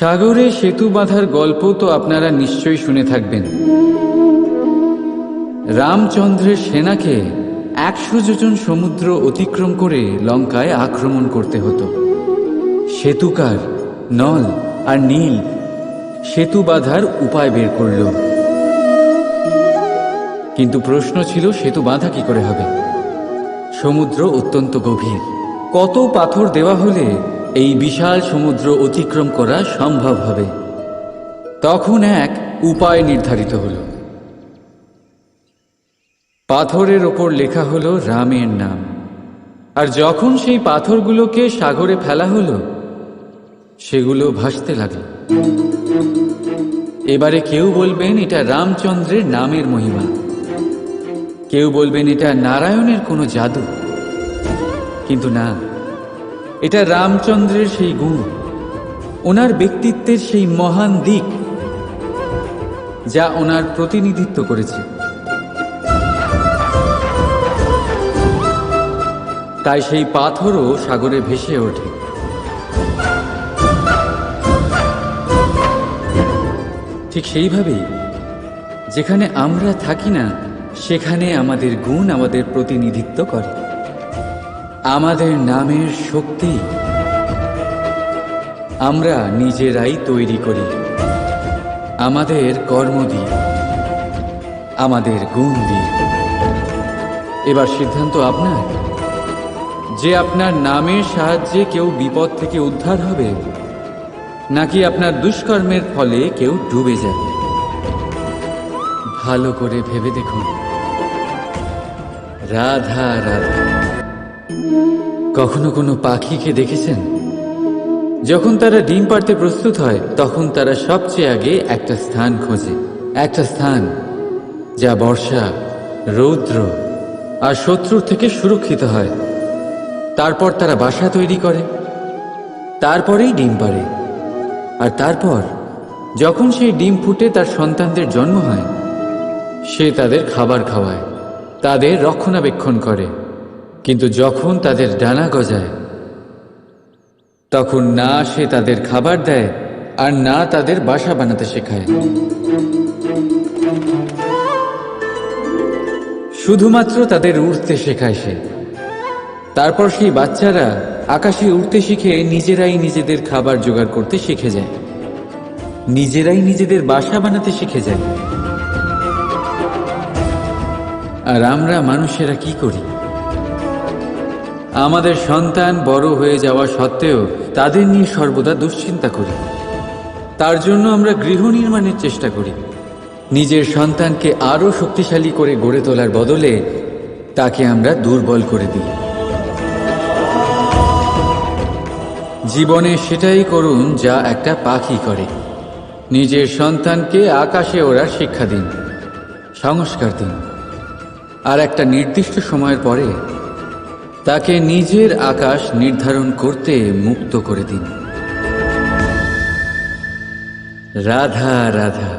সাগরে সেতু বাঁধার গল্প তো আপনারা নিশ্চয়ই শুনে থাকবেন। রামচন্দ্রের সেনাকে একশো যোজন সমুদ্র অতিক্রম করে লঙ্কায় আক্রমণ করতে হতো। সেতুকার নল আর নীল সেতু বাঁধার উপায় বের করল। কিন্তু প্রশ্ন ছিল, সেতু বাঁধা কি করে হবে? সমুদ্র অত্যন্ত গভীর। কত পাথর দেওয়া হলে এই বিশাল সমুদ্র অতিক্রম করা সম্ভব হবে। তখন এক উপায় নির্ধারিত হলো। পাথরের ওপর লেখা হলো রামের নাম। আর যখন সেই পাথরগুলোকে সাগরে ফেলা হলো, সেগুলো ভাসতে লাগল। এবারে কেউ বলবেন এটা রামচন্দ্রের নামের মহিমা। কেউ বলবেন এটা নারায়ণের কোনো জাদু। কিন্তু না। এটা রামচন্দ্রের সেই গুণ। ওনার ব্যক্তিত্বের সেই মহান দিক যা ওনার প্রতিনিধিত্ব করেছে। তাই সেই পাথরও সাগরে ভেসে ওঠে। ঠিক সেইভাবেই যেখানে আমরা থাকি না, সেখানে আমাদের গুণ আমাদের প্রতিনিধিত্ব করে। আমাদের নামের শক্তি আমরা নিজেরাই তৈরি করি। আমাদের কর্ম দিয়ে আমাদের গুণ দিয়ে এবার সিদ্ধান্ত আপনার। যে আপনার নামের সাহায্যে কেউ বিপদ থেকে উদ্ধার হবে, নাকি আপনার দুষ্কর্মের ফলে কেউ ডুবে যাবে। ভালো করে ভেবে দেখুন। রাধা রাধা। কখনো কোনো পাখিকে দেখেছেন? যখন তারা ডিম পাড়তে প্রস্তুত হয়, তখন তারা সবচেয়ে আগে একটা স্থান খোঁজে। একটা স্থান যা বর্ষা, রৌদ্র আর শত্রুর থেকে সুরক্ষিত হয়। তারপর তারা বাসা তৈরি করে। তারপরেই ডিম পাড়ে। আর তারপর, যখন সেই ডিম ফুটে তার সন্তানদের জন্ম হয়, সে তাদের খাবার খাওয়ায়, তাদের রক্ষণাবেক্ষণ করে। কিন্তু যখন তাদের ডানা গজায়, তখন না সে তাদের খাবার দেয় আর না তাদের বাসা বানাতে শেখায়। শুধুমাত্র তাদের উড়তে শেখায় সে। তারপর সেই বাচ্চারা আকাশে উড়তে শিখে নিজেরাই নিজেদের খাবার জোগাড় করতে শিখে যায়। নিজেরাই নিজেদের বাসা বানাতে শিখে যায়। আর আমরা মানুষেরা কি করি? আমাদের সন্তান বড় হয়ে যাওয়া সত্ত্বেও তাদের নিয়ে সর্বদা দুশ্চিন্তা করি। তার জন্য আমরা গৃহ নির্মাণের চেষ্টা করি। নিজের সন্তানকে আরও শক্তিশালী করে গড়ে তোলার বদলে তাকে আমরা দুর্বল করে দিই। জীবনে সেটাই করুন যা একটা পাখি করে। নিজের সন্তানকে আকাশে ওড়ার শিক্ষা দিন, সংস্কার দিন। আর একটা নির্দিষ্ট সময়ের পরে তাকে নিজের আকাশ নির্ধারণ করতে মুক্ত করে দিন। রাধা রাধা।